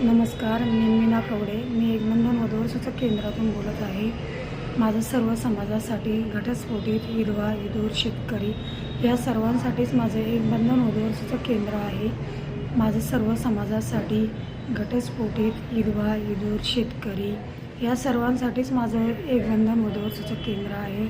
नमस्कार मी मीना कवडे मी एक बंधन वधूवर सूचक केंद्रातून बोलत आहे. माझं सर्व समाजासाठी घटस्फोटित विधवा विदूर शेतकरी या सर्वांसाठीच माझं एक बंधन वधूवर सूचक केंद्र आहे. माझं सर्व समाजासाठी घटस्फोटीत विधवा विदूर शेतकरी या सर्वांसाठीच माझं एक बंधन वधूवर केंद्र आहे.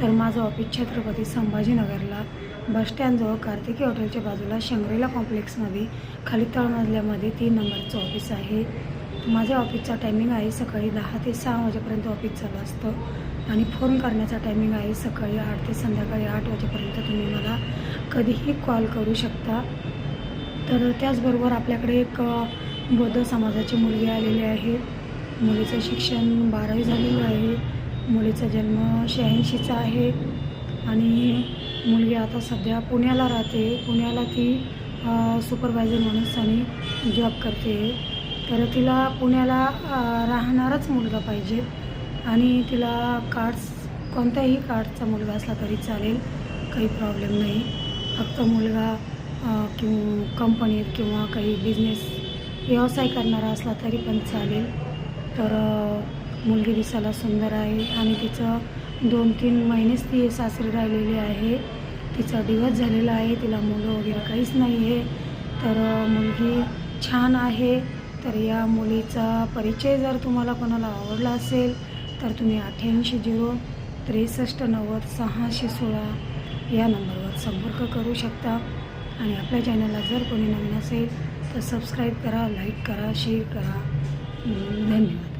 तर माझं ऑफिस छत्रपती संभाजीनगरला बस स्टँडजवळ कार्तिकी हॉटेलच्या बाजूला शंग्रेला कॉम्प्लेक्समध्ये खाली तळमजल्यामध्ये तीन नंबरचं ऑफिस आहे. माझ्या ऑफिसचा टायमिंग आहे सकाळी दहा ते सहा वाजेपर्यंत ऑफिस चालू असतं आणि फोन करण्याचा टायमिंग आहे सकाळी आठ ते संध्याकाळी आठ वाजेपर्यंत तुम्ही मला कधीही कॉल करू शकता. तर त्याचबरोबर आपल्याकडे एक बौद्ध समाजाची मुलगी आलेली आहे. मुलीचं शिक्षण बारावी झालेलं आहे. मुलीचा जन्म शहाऐंशीचा आहे. आणि मुलगी आता सध्या पुण्याला राहते. पुण्याला ती सुपरवायझर म्हणून आणि जॉब करते. तर तिला पुण्याला राहणारच राहणाराच मुलगा पाहिजे. आणि तिला कार्ड्स कोणत्याही कार्डचा मुलगा असला तरी चालेल. काही प्रॉब्लेम नाही. फक्त मुलगा किंवा कंपनीत किंवा काही बिझनेस व्यवसाय करणारा असला तरी पण चालेल. तर मुलगी दिसायला सुंदर आहे आणि तिचं दोन तीन महिनेच ती सासरी राहिलेली आहे. तिचा दिवस झालेला आहे तिला मुलं वगैरे काहीच नाही आहे तर मुलगी छान आहे. तर या मुलीचा परिचय जर तुम्हाला कोणाला आवडला असेल तर तुम्ही अठ्ठ्याऐंशी झिरो त्रेसष्ट नव्वद सहाशे सोळा या नंबरवर संपर्क करू शकता. आणि आपल्या चॅनलला जर कोणी नवीन असेल तर सबस्क्राईब करा लाईक करा शेअर करा. धन्यवाद